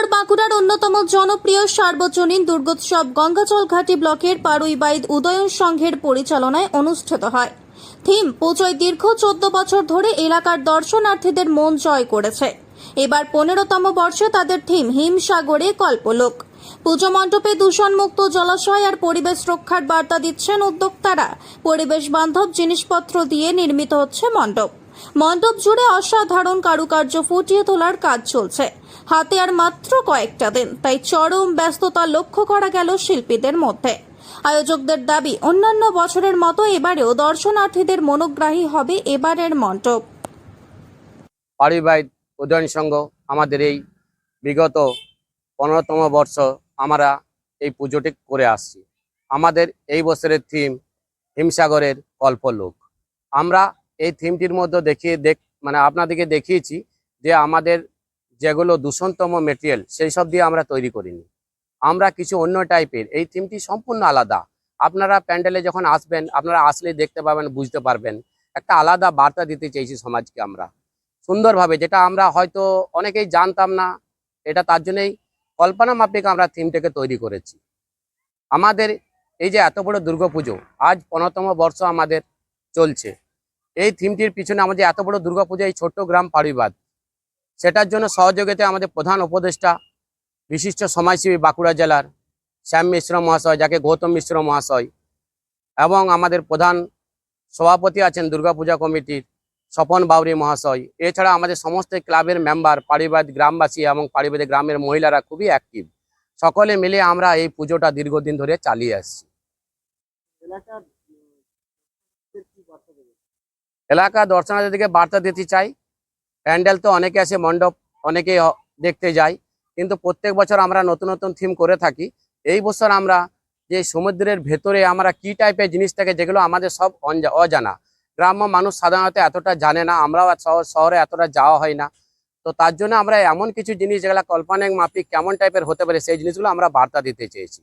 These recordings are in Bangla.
এরপর বাঁকুড়ার অন্যতম জনপ্রিয় সার্বজনীন দুর্গোৎসব গঙ্গাজল ঘাটি ব্লকের পাড়ুইবাইদ উদয়ন সংঘের পরিচালনায় অনুষ্ঠিত হয়। থিম, পুজোয় দীর্ঘ চোদ্দ বছর ধরে এলাকার দর্শনার্থীদের মন জয় করেছে। এবার পনেরোতম বর্ষে তাদের থিম, হিমসাগরে কল্পলোক। পুজো মণ্ডপে দূষণমুক্ত জলাশয় আর পরিবেশ রক্ষার বার্তা দিচ্ছেন উদ্যোক্তারা। পরিবেশ বান্ধব জিনিসপত্র দিয়ে নির্মিত হচ্ছে মণ্ডপ। মণ্ডপ জুড়ে অসাধারণ কারুকার্য ফুটিয়ে তোলার কাজ চলছে। হাতে আর মাত্র কয়েকটা দিন, তাই চরম ব্যস্ততা লক্ষ্য করা গেল শিল্পীদের মধ্যে। আয়োজকদের দাবি, অন্যান্য বছরের মতো এবারেও দর্শনার্থীদের মনোগ্রাহী হবে এবারের মণ্ডপ। পারিবারিক উদয়ন সংঘ আমাদের এই বিগত পনেরোতম বর্ষ আমরা এই পুজোটি করে আসছি। আমাদের এই বছরের থিম হিমসাগরের কল্পলোক। আমরা এই থিমটির মধ্যে দেখিয়ে দেখ মানে আপনাদেরকে দেখিয়েছি যে আমাদের যেগুলো দূষণতম মেটেরিয়াল সেই সব দিয়ে আমরা তৈরি করিনি। আমরা কিছু অন্য টাইপের এই থিমটি সম্পূর্ণ আলাদা। আপনারা প্যান্ডেলে যখন আসবেন, আপনারা আসলে দেখতে পাবেন, বুঝতে পারবেন। একটা আলাদা বার্তা দিতে চাইছি সমাজকে আমরা। সুন্দরভাবে, যেটা আমরা হয়তো অনেকেই জানতাম না, এটা তার জন্যই কল্পনা মাফিক আমরা থিমটাকে তৈরি করেছি। আমাদের এই যে এত বড় দুর্গাপুজো, আজ পনেরোতম বর্ষ আমাদের চলছে। এই থিমটির পিছনে আমাদের এত বড় দুর্গাপুজো, এই ছোট্ট গ্রাম পারিবাদ। সেটার জন্য সহযোগিতা আমাদের প্রধান উপদেষ্টা, বিশিষ্ট সমাজসেবী বাঁকুড়া জেলার শ্যাম মিশ্র মহাশয়, যাকে গৌতম মিশ্র মহাশয় এবং আমাদের প্রধান সভাপতি আছেন দুর্গাপূজা কমিটির স্বপন বাউরি মহাশয়। এছাড়া আমাদের সমস্ত ক্লাবের মেম্বার পারিবাদ গ্রামবাসী এবং পারিবারিক গ্রামের মহিলারা খুবই অ্যাক্টিভ। সকলে মিলে আমরা এই পুজোটা দীর্ঘদিন ধরে চালিয়ে আসছি। এলাকা দর্শনার্থীদেরকে বার্তা দিতে চাই। প্যান্ডেল তো অনেকে আছে, মণ্ডপ অনেকেই দেখতে যায়। কিন্তু প্রত্যেক বছর আমরা নতুন নতুন থিম করে থাকি। এই বছর আমরা যে সমুদ্রের ভেতরে আমরা কি টাইপের জিনিস থাকে যেগুলো আমাদের সব অজানা। গ্রাম্য মানুষ সাধারণত এতটা জানে না, আমরাও শহর- এতটা যাওয়া হয় না। তো তার জন্য আমরা এমন কিছু জিনিস যেগুলো কল্পনায় মাফিক কেমন টাইপের হতে পারে, সেই জিনিসগুলো আমরা বার্তা দিতে চেয়েছি।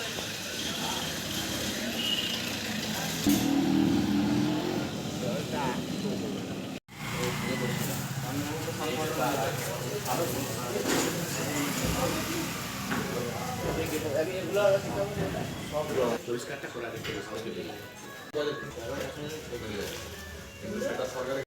পরিষ্কারটা করা